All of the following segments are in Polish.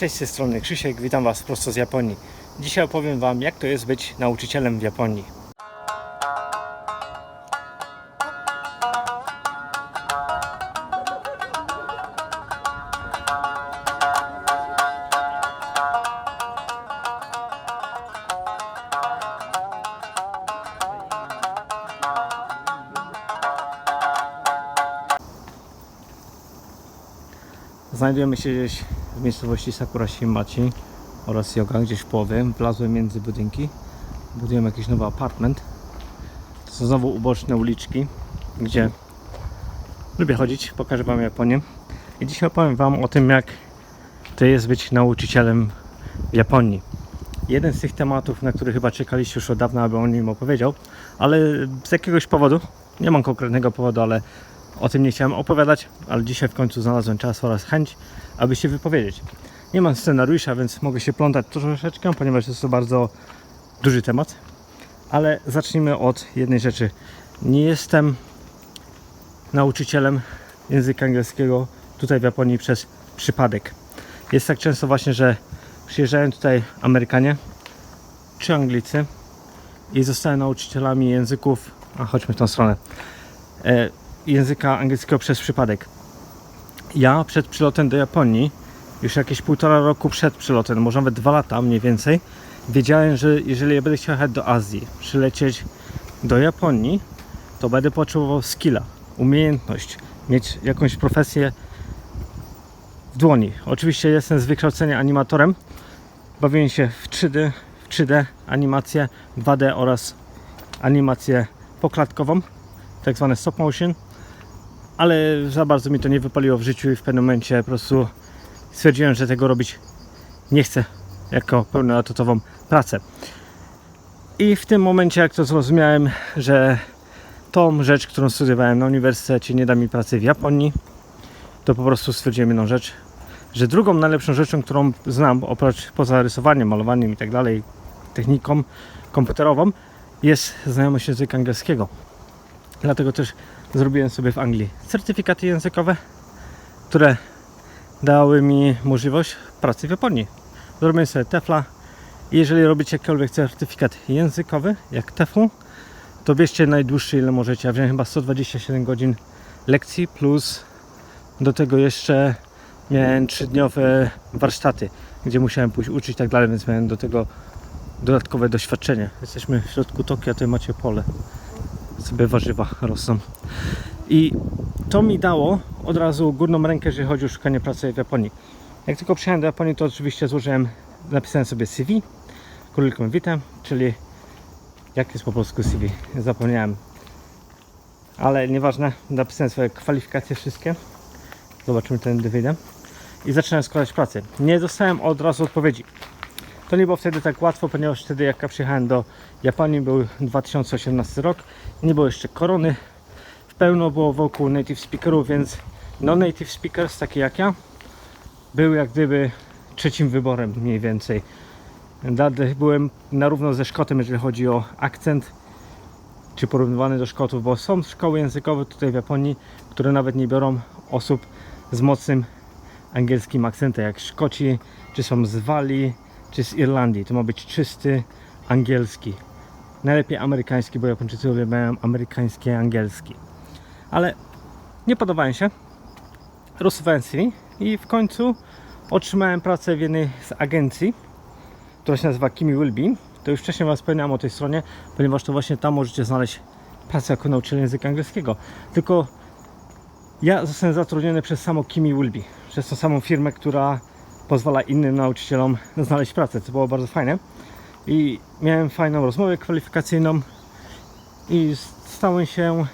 Cześć, z strony Krzysiek, witam Was prosto z Japonii. Dzisiaj opowiem Wam, jak to jest być nauczycielem w Japonii. Znajdujemy się gdzieś w miejscowości Sakurashimachi oraz Yoga, gdzieś w połowie. Wlazłem między budynki. Budujemy jakiś nowy apartment. To są znowu uboczne uliczki, gdzie lubię chodzić. Pokażę Wam Japonię. I dzisiaj opowiem Wam o tym, jak to jest być nauczycielem w Japonii. Jeden z tych tematów, na który chyba czekaliście już od dawna, aby o nim opowiedział, ale z jakiegoś powodu, nie mam konkretnego powodu, ale o tym nie chciałem opowiadać, ale dzisiaj w końcu znalazłem czas oraz chęć, aby się wypowiedzieć. Nie mam scenariusza, więc mogę się plątać troszeczkę, ponieważ jest to bardzo duży temat. Ale zacznijmy od jednej rzeczy. Nie jestem nauczycielem języka angielskiego tutaj w Japonii przez przypadek. Jest tak często właśnie, że przyjeżdżają tutaj Amerykanie czy Anglicy i zostają nauczycielami języków. A chodźmy w tą stronę. E, języka angielskiego przez przypadek. Ja przed przylotem do Japonii, już jakieś półtora roku przed przylotem, może nawet dwa lata mniej więcej, wiedziałem, że jeżeli ja będę chciał jechać do Azji, przylecieć do Japonii, to będę potrzebował skilla, umiejętność, mieć jakąś profesję w dłoni. Oczywiście jestem z wykształcenia animatorem, bawiłem się w 3D, w 3D animację 2D oraz animację poklatkową, tak zwane stop motion ale za bardzo mi to nie wypaliło w życiu i w pewnym momencie po prostu stwierdziłem, że tego robić nie chcę jako pełnoetatową pracę. I w tym momencie, jak to zrozumiałem, że tą rzecz, którą studiowałem na uniwersytecie, nie da mi pracy w Japonii, to po prostu stwierdziłem jedną rzecz, że drugą najlepszą rzeczą, którą znam, oprócz poza rysowaniem, malowaniem i tak dalej, techniką komputerową, jest znajomość języka angielskiego. Dlatego też zrobiłem sobie w Anglii certyfikaty językowe, które dały mi możliwość pracy w Japonii. Zrobiłem sobie TEFLA jeżeli robicie jakikolwiek certyfikat językowy, jak TEFL, to bierzcie najdłuższy ile możecie. Ja wziąłem chyba 127 godzin lekcji plus do tego jeszcze miałem 3-dniowe warsztaty, gdzie musiałem pójść uczyć i tak dalej, więc miałem do tego dodatkowe doświadczenie. Jesteśmy w środku Tokio, tutaj macie pole sobie warzywa rosną. I to mi dało od razu górną rękę, jeżeli chodzi o szukanie pracy w Japonii. Jak tylko przyjechałem do Japonii, to oczywiście złożyłem, napisałem sobie CV, curriculum vitae, czyli jak jest po polsku CV, zapomniałem. Ale nieważne, napisałem swoje kwalifikacje wszystkie. Zobaczymy ten wyjdę. I zacząłem składać pracę. Nie dostałem od razu odpowiedzi. To nie było wtedy tak łatwo, ponieważ wtedy jak ja przyjechałem do Japonii był 2018 rok, nie było jeszcze korony, w pełno było wokół native speakerów, więc non-native speakers, takie jak ja, był jak gdyby trzecim wyborem mniej więcej. Byłem na równo ze Szkotem, jeżeli chodzi o akcent, czy porównywany do Szkotów, bo są szkoły językowe tutaj w Japonii, które nawet nie biorą osób z mocnym angielskim akcentem, jak Szkoci, czy są z Walii, czy z Irlandii. To ma być czysty angielski. Najlepiej amerykański, bo Japończycy uwielbiają amerykański angielski. Ale nie podobałem się. Rozsuwałem i w końcu otrzymałem pracę w jednej z agencji, która się nazywa Kimi Wilby. To już wcześniej Wam wspomniałem o tej stronie, ponieważ to właśnie tam możecie znaleźć pracę jako nauczyciel języka angielskiego. Tylko ja zostałem zatrudniony przez samo Kimi Wilby, przez tą samą firmę, która pozwala innym nauczycielom znaleźć pracę, co było bardzo fajne. I miałem fajną rozmowę kwalifikacyjną i stałem się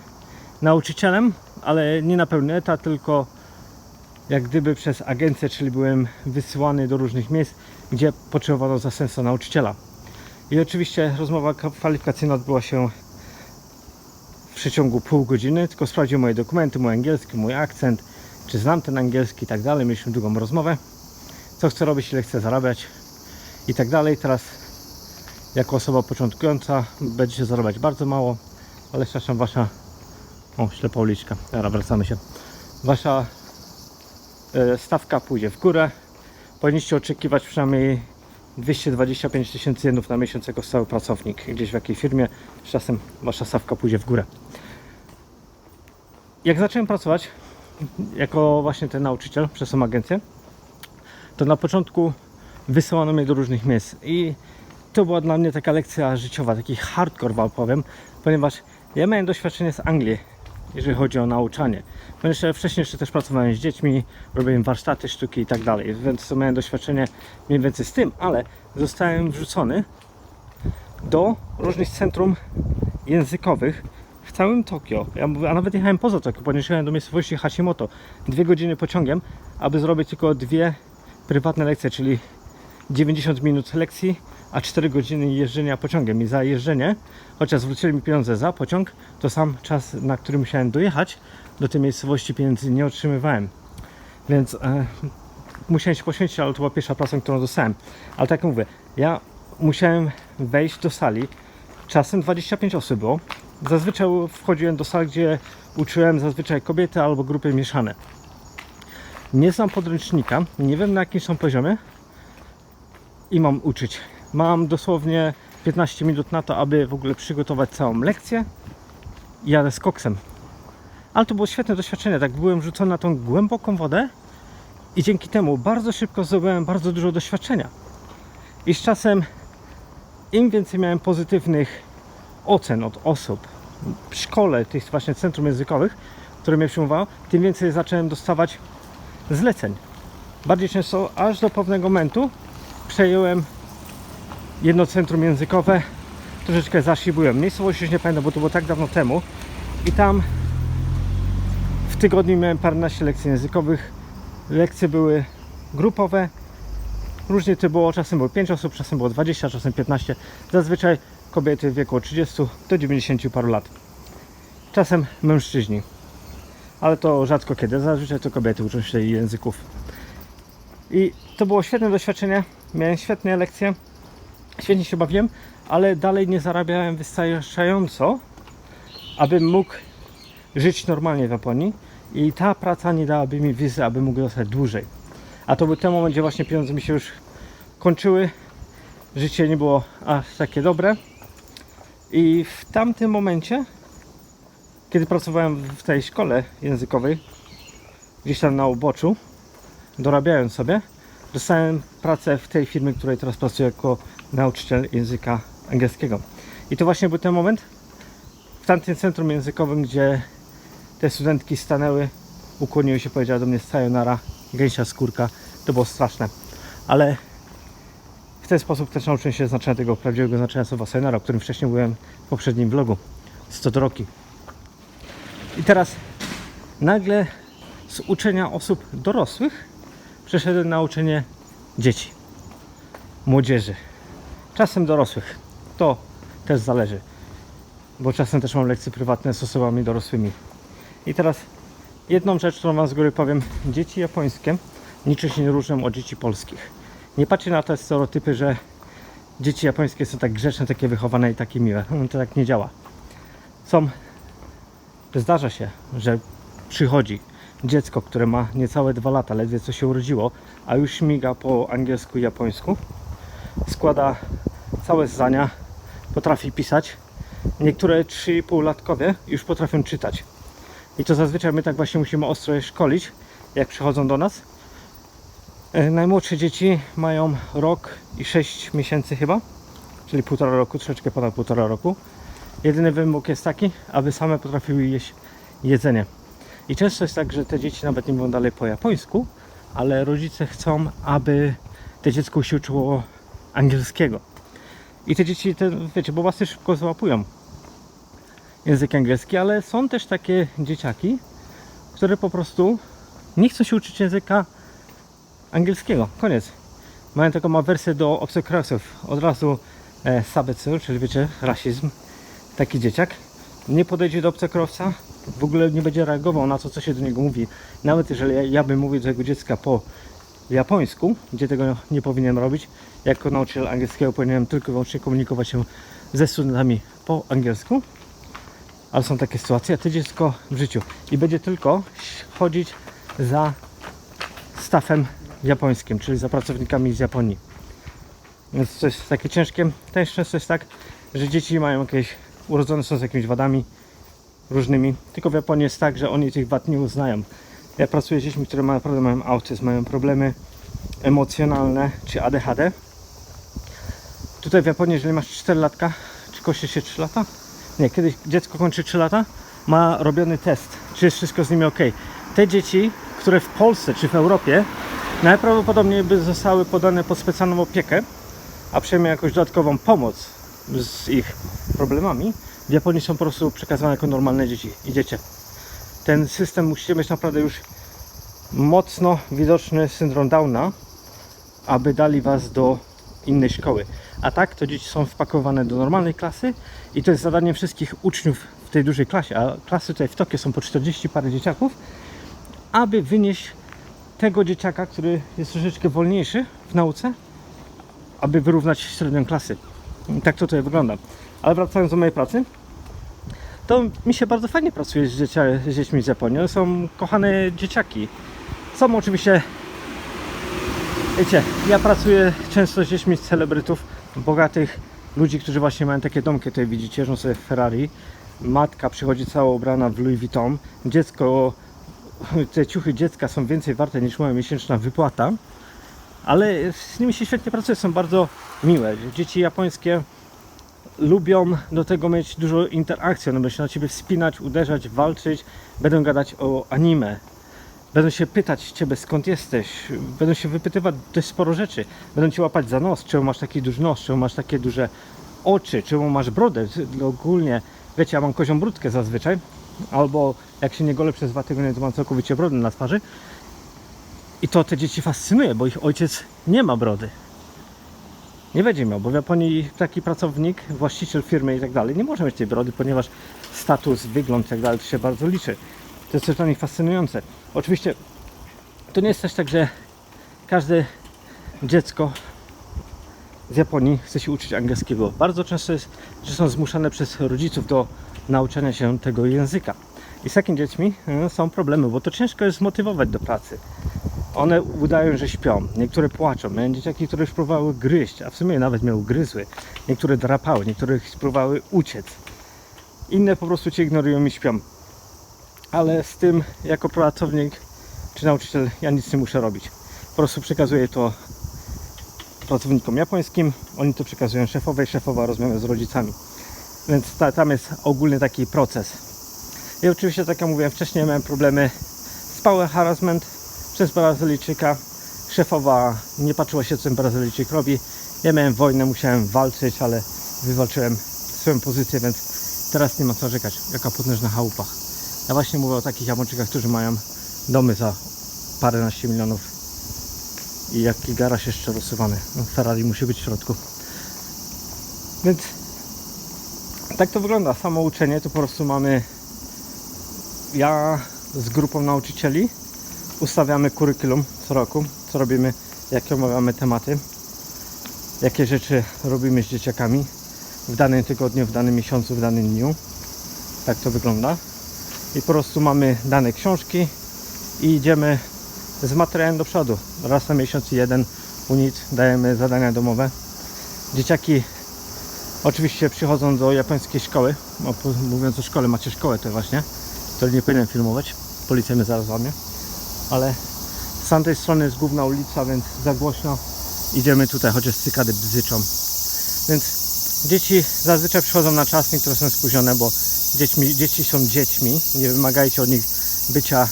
nauczycielem, ale nie na pełny etat, tylko jak gdyby przez agencję, czyli byłem wysyłany do różnych miejsc, gdzie potrzebowano zastępstwa nauczyciela. I oczywiście rozmowa kwalifikacyjna odbyła się w przeciągu pół godziny, tylko sprawdził moje dokumenty, mój angielski, mój akcent, czy znam ten angielski i tak dalej. Mieliśmy długą rozmowę co chcę robić, ile chcę zarabiać i tak dalej. Teraz jako osoba początkująca będziecie zarabiać bardzo mało, ale przepraszam, wasza o, ślepa uliczka, teraz wracamy się wasza e, stawka pójdzie w górę powinniście oczekiwać przynajmniej 225 tysięcy jenów na miesiąc jako stały pracownik gdzieś w jakiej firmie. Z czasem wasza stawka pójdzie w górę. Jak zacząłem pracować jako właśnie ten nauczyciel przez tą agencję, to na początku wysyłano mnie do różnych miejsc i to była dla mnie taka lekcja życiowa, taki hardcore wam powiem, ponieważ ja miałem doświadczenie z Anglii, jeżeli chodzi o nauczanie. Ponieważ wcześniej jeszcze też pracowałem z dziećmi, robiłem warsztaty, sztuki i tak dalej, więc miałem doświadczenie mniej więcej z tym, ale zostałem wrzucony do różnych centrum językowych w całym Tokio. Ja a nawet jechałem poza Tokio, ponieważ jechałem do miejscowości Hashimoto dwie godziny pociągiem, aby zrobić tylko dwie prywatne lekcje, czyli 90 minut lekcji, a 4 godziny jeżdżenia pociągiem. I za jeżdżenie, chociaż zwrócili mi pieniądze za pociąg, to sam czas, na który musiałem dojechać do tej miejscowości pieniędzy nie otrzymywałem. Więc e, musiałem się poświęcić, ale to była pierwsza praca, którą dostałem. Ale tak jak mówię, ja musiałem wejść do sali, czasem 25 osób było. Zazwyczaj wchodziłem do sali, gdzie uczyłem zazwyczaj kobiety albo grupy mieszane. Nie znam podręcznika, nie wiem na jakim są poziomie i mam uczyć. Mam dosłownie 15 minut na to, aby w ogóle przygotować całą lekcję jadę z koksem. Ale to było świetne doświadczenie, tak byłem rzucony na tą głęboką wodę i dzięki temu bardzo szybko zdobyłem bardzo dużo doświadczenia. I z czasem im więcej miałem pozytywnych ocen od osób w szkole, tych właśnie centrum językowych, które mnie przyjmowało, tym więcej zacząłem dostawać zleceń. Bardziej często, aż do pewnego momentu przejąłem jedno centrum językowe, troszeczkę zaszybiłem. Miejscowość już nie pamiętam, bo to było tak dawno temu i tam w tygodniu miałem paręnaście lekcji językowych. Lekcje były grupowe, różnie to było, czasem było 5 osób, czasem było 20, czasem 15. Zazwyczaj kobiety w wieku od 30 do 90 paru lat. Czasem mężczyźni. Ale to rzadko kiedy, zazwyczaj to kobiety uczą się języków. I to było świetne doświadczenie, miałem świetne lekcje, świetnie się bawiłem, ale dalej nie zarabiałem wystarczająco, abym mógł żyć normalnie w Japonii. I ta praca nie dałaby mi wizy, aby mógł zostać dłużej. A to był ten moment, gdzie właśnie pieniądze mi się już kończyły, życie nie było aż takie dobre. I w tamtym momencie, kiedy pracowałem w tej szkole językowej, gdzieś tam na uboczu, dorabiając sobie, dostałem pracę w tej firmie, w której teraz pracuję jako nauczyciel języka angielskiego. I to właśnie był ten moment w tamtym centrum językowym, gdzie te studentki stanęły, ukłoniły się, powiedziały do mnie sayonara, gęsia skórka. To było straszne. Ale w ten sposób też nauczyłem się znaczenia tego prawdziwego znaczenia słowa sayonara, o którym wcześniej mówiłem w poprzednim vlogu. 100 do roki. I teraz nagle z uczenia osób dorosłych przeszedłem na uczenie dzieci, młodzieży, czasem dorosłych. To też zależy, bo czasem też mam lekcje prywatne z osobami dorosłymi. I teraz jedną rzecz, którą Wam z góry powiem, dzieci japońskie niczym się nie różnią od dzieci polskich. Nie patrzcie na te stereotypy, że dzieci japońskie są tak grzeczne, takie wychowane i takie miłe. No, To tak nie działa. Są, zdarza się, że przychodzi dziecko, które ma niecałe dwa lata, ledwie co się urodziło, a już śmiga po angielsku i japońsku, składa całe zdania, potrafi pisać. Niektóre 3,5-latkowie już potrafią czytać. I to zazwyczaj my tak właśnie musimy ostro je szkolić, jak przychodzą do nas. E, Najmłodsze dzieci mają rok i 6 miesięcy chyba, czyli półtora roku, troszeczkę ponad półtora roku. Jedyny wymóg jest taki, aby same potrafiły jeść jedzenie. I często jest tak, że te dzieci nawet nie mówią dalej po japońsku, ale rodzice chcą, aby te dziecko się uczyło angielskiego. I te dzieci, te, wiecie, bo was szybko załapują język angielski, ale są też takie dzieciaki, które po prostu nie chcą się uczyć języka angielskiego. Koniec. Mają taką ma wersję do obcokrajowców. Od razu e, sabecy, czyli wiecie, rasizm. Taki dzieciak nie podejdzie do obcokrajowca, w ogóle nie będzie reagował na to, co się do niego mówi. Nawet jeżeli ja, ja bym mówił do jego dziecka po japońsku, gdzie tego nie powinienem robić, jako nauczyciel angielskiego powinienem tylko i wyłącznie komunikować się ze studentami po angielsku, ale są takie sytuacje, a ty dziecko w życiu i będzie tylko chodzić za stafem japońskim, czyli za pracownikami z Japonii. Więc to jest takie ciężkie. Też często jest tak, że dzieci mają jakieś, urodzone są z jakimiś wadami różnymi. Tylko w Japonii jest tak, że oni tych wad nie uznają. Ja pracuję z dziećmi, które mają naprawdę mają autyzm, mają problemy emocjonalne czy ADHD. Tutaj w Japonii, jeżeli masz 4 latka, czy kończy się 3 lata? Nie, kiedyś dziecko kończy 3 lata, ma robiony test, czy jest wszystko z nimi ok. Te dzieci, które w Polsce czy w Europie najprawdopodobniej by zostały podane pod specjalną opiekę, a przejmie jakąś dodatkową pomoc z ich problemami, w Japonii są po prostu przekazywane jako normalne dzieci. Idziecie. Ten system musicie mieć naprawdę już mocno widoczny syndrom Downa, aby dali was do innej szkoły. A tak to dzieci są wpakowane do normalnej klasy i to jest zadanie wszystkich uczniów w tej dużej klasie. A klasy tutaj w Tokio są po 40 parę dzieciaków, aby wynieść tego dzieciaka, który jest troszeczkę wolniejszy w nauce, aby wyrównać średnią klasy. Tak to tutaj wygląda. Ale wracając do mojej pracy, to mi się bardzo fajnie pracuje z, dziecia, z dziećmi z Japonii. Są kochane dzieciaki. Są oczywiście, wiecie, ja pracuję często z dziećmi z celebrytów, bogatych ludzi, którzy właśnie mają takie domki, tutaj widzicie, jeżdżą sobie Ferrari. Matka przychodzi cała ubrana w Louis Vuitton. Dziecko, te ciuchy dziecka są więcej warte niż moja miesięczna wypłata. Ale z nimi się świetnie pracuje, są bardzo miłe. Dzieci japońskie lubią do tego mieć dużo interakcji. One będą się na ciebie wspinać, uderzać, walczyć, będą gadać o anime. Będą się pytać ciebie skąd jesteś, będą się wypytywać dość sporo rzeczy. Będą cię łapać za nos, czemu masz taki duży nos, czemu masz takie duże oczy, czemu masz brodę. Ogólnie, wiecie, ja mam kozią brudkę zazwyczaj, albo jak się nie golę przez dwa tygodnie, to mam całkowicie brodę na twarzy. I to te dzieci fascynuje, bo ich ojciec nie ma brody nie będzie miał, bo w Japonii taki pracownik, właściciel firmy i tak dalej nie może mieć tej brody, ponieważ status, wygląd i tak dalej to się bardzo liczy. To jest też dla nich fascynujące. Oczywiście to nie jest też tak, że każde dziecko z Japonii chce się uczyć angielskiego. Bardzo często jest, że są zmuszane przez rodziców do nauczania się tego języka. I z takimi dziećmi e, są problemy, bo to ciężko jest zmotywować do pracy one udają, że śpią. Niektóre płaczą. Miałem dzieciaki, które próbowały gryźć, a w sumie nawet miały gryzły. Niektóre drapały, niektóre próbowały uciec. Inne po prostu cię ignorują i śpią. Ale z tym, jako pracownik czy nauczyciel, ja nic nie muszę robić. Po prostu przekazuję to pracownikom japońskim, oni to przekazują szefowej, szefowa rozmawia z rodzicami. Więc ta, tam jest ogólny taki proces. I oczywiście, tak jak mówiłem wcześniej, miałem problemy z power harassment, przez Brazylijczyka. Szefowa nie patrzyła się, co Brazylijczyk robi. Ja miałem wojnę, musiałem walczyć, ale wywalczyłem swoją pozycję, więc teraz nie ma co rzekać. Jaka potężna chałupa. Ja właśnie mówię o takich Japończykach, którzy mają domy za paręnaście milionów i jaki garaż jeszcze rozsuwany. No, Ferrari musi być w środku. Więc tak to wygląda. Samo uczenie to po prostu mamy ja z grupą nauczycieli ustawiamy kurykulum co roku, co robimy, jakie omawiamy tematy, jakie rzeczy robimy z dzieciakami w danym tygodniu, w danym miesiącu, w danym dniu. Tak to wygląda. I po prostu mamy dane książki i idziemy z materiałem do przodu. Raz na miesiąc jeden unit dajemy zadania domowe. Dzieciaki oczywiście przychodzą do japońskiej szkoły. Mówiąc o szkole, macie szkołę to właśnie, to nie powinienem filmować. Policja mnie zaraz łamie ale z tamtej strony jest główna ulica, więc za głośno idziemy tutaj, chociaż cykady bzyczą. Więc dzieci zazwyczaj przychodzą na czas, niektóre są spóźnione, bo dziećmi, dzieci są dziećmi, nie wymagajcie od nich bycia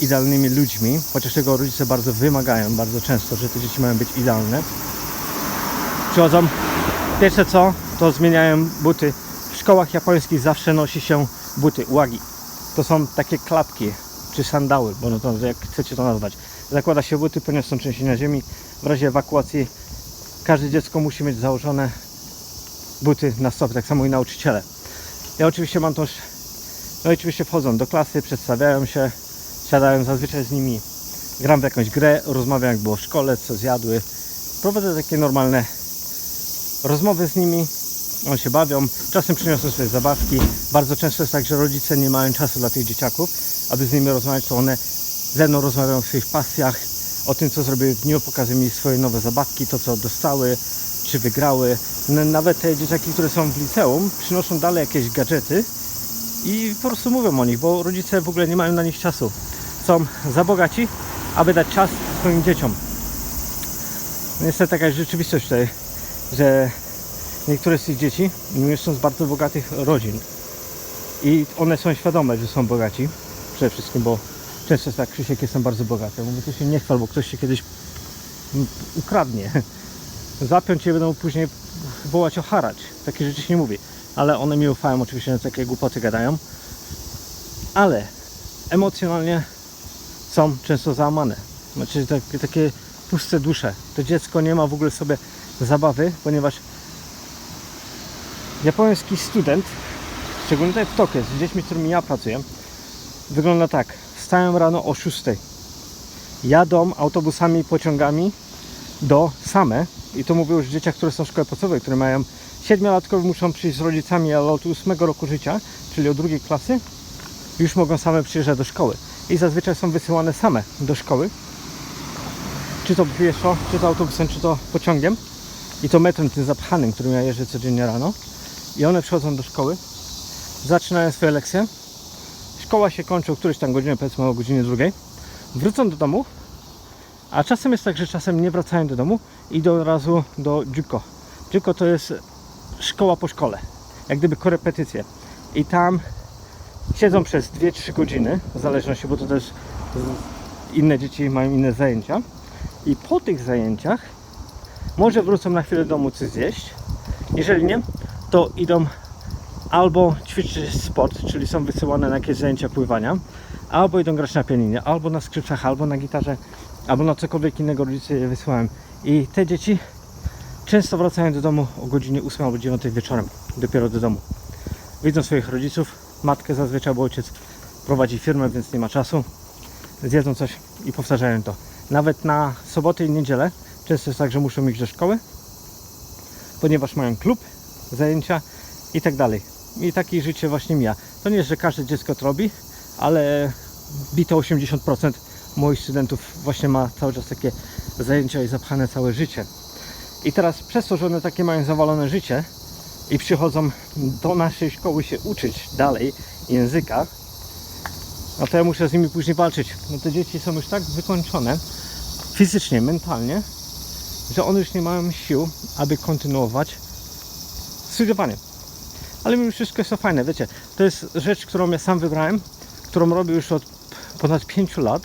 idealnymi ludźmi, chociaż tego rodzice bardzo wymagają, bardzo często, że te dzieci mają być idealne. Przychodzą, pierwsze co, to zmieniają buty. W szkołach japońskich zawsze nosi się buty, uwagi. To są takie klapki, czy sandały, bo no to jak chcecie to nazwać. Zakłada się buty, ponieważ są trzęsienia ziemi. W razie ewakuacji każde dziecko musi mieć założone buty na stopy, tak samo i nauczyciele. Ja oczywiście mam też, no oczywiście wchodzą do klasy, przedstawiają się, siadają zazwyczaj z nimi, gram w jakąś grę, rozmawiam jak było w szkole, co zjadły. Prowadzę takie normalne rozmowy z nimi, one się bawią, czasem przyniosą sobie zabawki. Bardzo często jest tak, że rodzice nie mają czasu dla tych dzieciaków, aby z nimi rozmawiać, to one ze mną rozmawiają o swoich pasjach, o tym, co zrobiły w dniu, pokazują mi swoje nowe zabawki, to co dostały, czy wygrały. N- Nawet te dzieciaki, które są w liceum, przynoszą dalej jakieś gadżety i po prostu mówią o nich, bo rodzice w ogóle nie mają na nich czasu. Są za bogaci, aby dać czas swoim dzieciom. Niestety taka jest rzeczywistość tutaj, że niektóre z tych dzieci mieszczą z bardzo bogatych rodzin i one są świadome, że są bogaci przede wszystkim, bo często jest tak, Krzysiek jestem bardzo bogaty. Mówię, to się nie chwal, bo ktoś się kiedyś ukradnie. Zapiąć cię będą później wołać o haracz. Takie rzeczy się nie mówi. Ale one mi ufają, oczywiście na takie głupoty gadają. Ale emocjonalnie są często załamane. Znaczy takie, takie puste dusze. To dziecko nie ma w ogóle sobie zabawy, ponieważ japoński student, szczególnie tutaj w Tokio, z dziećmi, z którymi ja pracuję, wygląda tak. Wstałem rano o 6. Jadą autobusami, pociągami do same. I to mówię już dzieciach, które są w szkole podstawowej, które mają 7-latkowie muszą przyjść z rodzicami, ale od 8 roku życia, czyli od drugiej klasy, już mogą same przyjeżdżać do szkoły. I zazwyczaj są wysyłane same do szkoły. Czy to pieszo, czy to autobusem, czy to pociągiem. I to metrem tym zapchanym, którym ja jeżdżę codziennie rano. I one przychodzą do szkoły, zaczynają swoje lekcje. Szkoła się kończy o którejś tam godzinie, powiedzmy o godzinie drugiej. Wrócą do domu, a czasem jest tak, że czasem nie wracają do domu i idą od razu do Juko. Juko to jest szkoła po szkole, jak gdyby korepetycje. I tam siedzą przez 2-3 godziny, w zależności, bo to też inne dzieci mają inne zajęcia. I po tych zajęciach może wrócą na chwilę do domu coś zjeść. Jeżeli nie, to idą albo ćwiczyć sport, czyli są wysyłane na jakieś zajęcia pływania, albo idą grać na pianinie, albo na skrzypcach, albo na gitarze, albo na cokolwiek innego rodzice je wysyłają. I te dzieci często wracają do domu o godzinie 8 albo 9 wieczorem, dopiero do domu. Widzą swoich rodziców, matkę zazwyczaj, bo ojciec prowadzi firmę, więc nie ma czasu. Zjedzą coś i powtarzają to. Nawet na soboty i niedzielę często jest tak, że muszą iść do szkoły, ponieważ mają klub, zajęcia i tak dalej. I takie życie właśnie mija. To nie jest, że każde dziecko to robi, ale bite 80% moich studentów właśnie ma cały czas takie zajęcia i zapchane całe życie. I teraz przez to, że one takie mają zawalone życie i przychodzą do naszej szkoły się uczyć dalej języka, no to ja muszę z nimi później walczyć. No te dzieci są już tak wykończone fizycznie, mentalnie, że one już nie mają sił, aby kontynuować studiowanie. Ale mimo wszystko jest to fajne, wiecie, to jest rzecz, którą ja sam wybrałem, którą robię już od ponad 5 lat.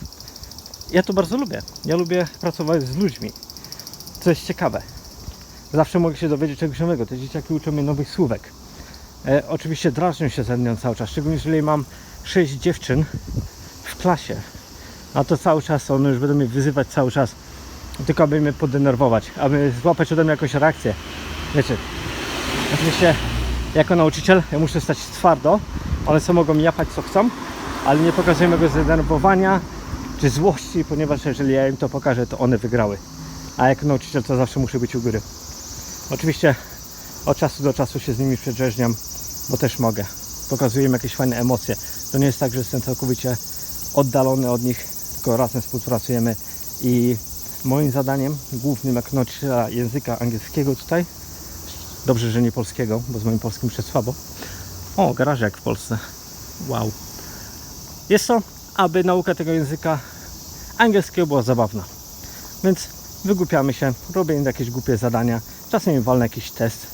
Ja to bardzo lubię. Ja lubię pracować z ludźmi. Co jest ciekawe. Zawsze mogę się dowiedzieć czegoś nowego. Te dzieciaki uczą mnie nowych słówek. E, oczywiście drażnią się ze mną cały czas, szczególnie jeżeli mam 6 dziewczyn w klasie. A to cały czas one już będą mnie wyzywać cały czas, tylko aby mnie podenerwować, aby złapać ode mnie jakąś reakcję. Wiecie, oczywiście jako nauczyciel ja muszę stać twardo. One sobie mogą japać co chcą, ale nie pokazuję mego zdenerwowania czy złości, ponieważ jeżeli ja im to pokażę, to one wygrały. A jako nauczyciel to zawsze muszę być u góry. Oczywiście od czasu do czasu się z nimi przedrzeźniam, bo też mogę. Pokazuję im jakieś fajne emocje. To nie jest tak, że jestem całkowicie oddalony od nich, tylko razem współpracujemy i moim zadaniem głównym jako nauczyciela języka angielskiego tutaj Dobrze, że nie polskiego, bo z moim polskim jeszcze słabo. O, garaże jak w Polsce. Wow. Jest to, aby nauka tego języka angielskiego była zabawna. Więc wygłupiamy się, robię im jakieś głupie zadania. Czasem im walnę jakiś test,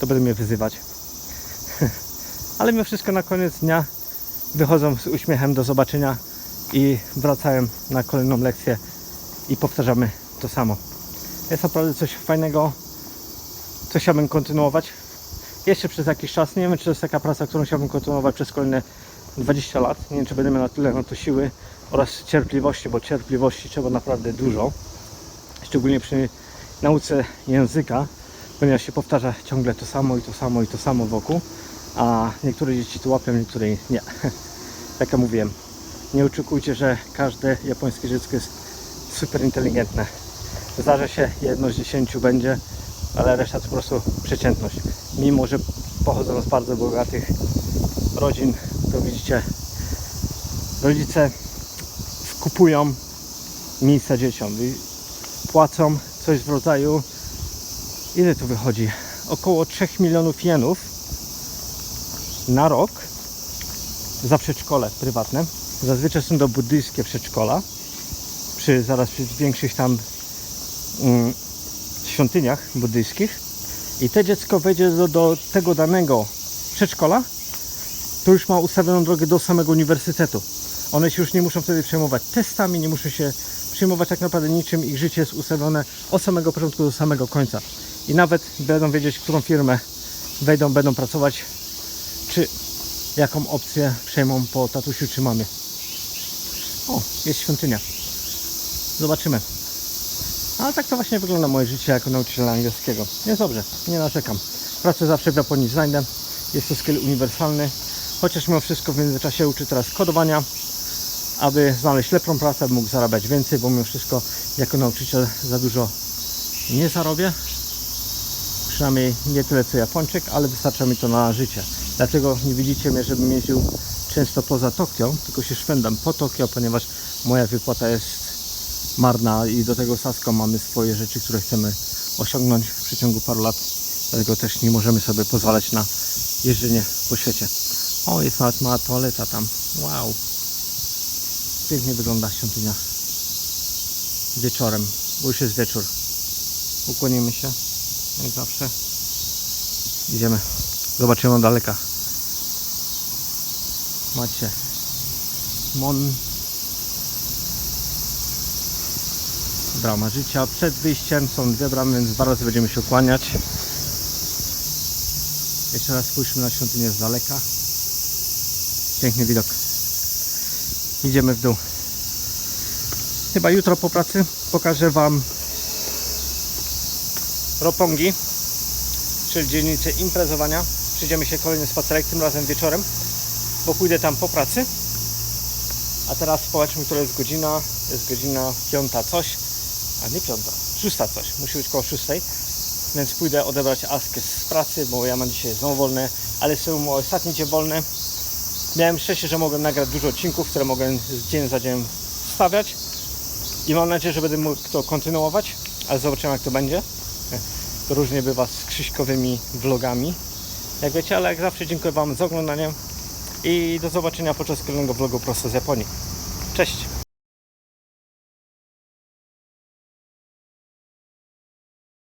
to będą mnie wyzywać. Ale mimo wszystko na koniec dnia wychodzą z uśmiechem do zobaczenia i wracają na kolejną lekcję i powtarzamy to samo. Jest naprawdę coś fajnego, co chciałbym kontynuować jeszcze przez jakiś czas. Nie wiem, czy to jest taka praca, którą chciałbym kontynuować przez kolejne 20 lat. Nie wiem, czy będę miał na tyle na to siły oraz cierpliwości, bo cierpliwości trzeba naprawdę dużo. Szczególnie przy nauce języka, ponieważ się powtarza ciągle to samo i to samo i to samo wokół, a niektóre dzieci to łapią, niektóre nie. Tak jak mówiłem, nie oczekujcie, że każde japońskie dziecko jest super inteligentne. Zdarza się jedno z dziesięciu będzie, ale reszta to po prostu przeciętność. Mimo, że pochodzą z bardzo bogatych rodzin, to widzicie, rodzice kupują miejsca dzieciom. I płacą coś w rodzaju, ile to wychodzi? Około 3 milionów jenów na rok za przedszkole prywatne. Zazwyczaj są to buddyjskie przedszkola, przy zaraz przy większych tam mm, świątyniach buddyjskich. I te dziecko wejdzie do, do tego danego przedszkola, to już ma ustawioną drogę do samego uniwersytetu. One się już nie muszą wtedy przejmować testami, nie muszą się przejmować tak naprawdę niczym. Ich życie jest ustawione od samego początku do samego końca. I nawet będą wiedzieć, którą firmę wejdą, będą pracować, czy jaką opcję przejmą po tatusiu czy mamie. O, jest świątynia. Zobaczymy. Ale tak to właśnie wygląda moje życie jako nauczyciela angielskiego. Jest dobrze, nie narzekam. Pracę zawsze w Japonii znajdę. Jest to skill uniwersalny. Chociaż mimo wszystko w międzyczasie uczy teraz kodowania, aby znaleźć lepszą pracę, aby mógł zarabiać więcej, bo mimo wszystko jako nauczyciel za dużo nie zarobię. Przynajmniej nie tyle co Japończyk, ale wystarcza mi to na życie. Dlatego nie widzicie mnie, żebym jeździł często poza Tokio, tylko się szwendam po Tokio, ponieważ moja wypłata jest marna i do tego Sasko mamy swoje rzeczy, które chcemy osiągnąć w przeciągu paru lat. Dlatego też nie możemy sobie pozwalać na jeżdżenie po świecie. O, jest nawet mała toaleta tam. Wow. Pięknie wygląda świątynia. Wieczorem, bo już jest wieczór. Ukłonimy się, jak zawsze. Idziemy. Zobaczymy daleka. Macie. Mon Brama życia. Przed wyjściem są dwie bramy, więc dwa razy będziemy się ukłaniać. Jeszcze raz spójrzmy na świątynię z daleka. Piękny widok. Idziemy w dół. Chyba jutro po pracy pokażę Wam Ropongi, czyli dzielnicę imprezowania. Przyjdziemy się kolejny spacerek, tym razem wieczorem, bo pójdę tam po pracy. A teraz popatrzmy, która jest godzina. Jest godzina piąta coś, a nie piąta, szósta coś. Musi być koło szóstej. Więc pójdę odebrać Askę z pracy, bo ja mam dzisiaj znowu wolne, ale są mój ostatni dzień wolny. Miałem szczęście, że mogłem nagrać dużo odcinków, które mogę dzień za dzień wstawiać. I mam nadzieję, że będę mógł to kontynuować, ale zobaczymy jak to będzie. Różnie bywa z Krzyśkowymi vlogami. Jak wiecie, ale jak zawsze dziękuję Wam za oglądanie i do zobaczenia podczas kolejnego vlogu prosto z Japonii. Cześć!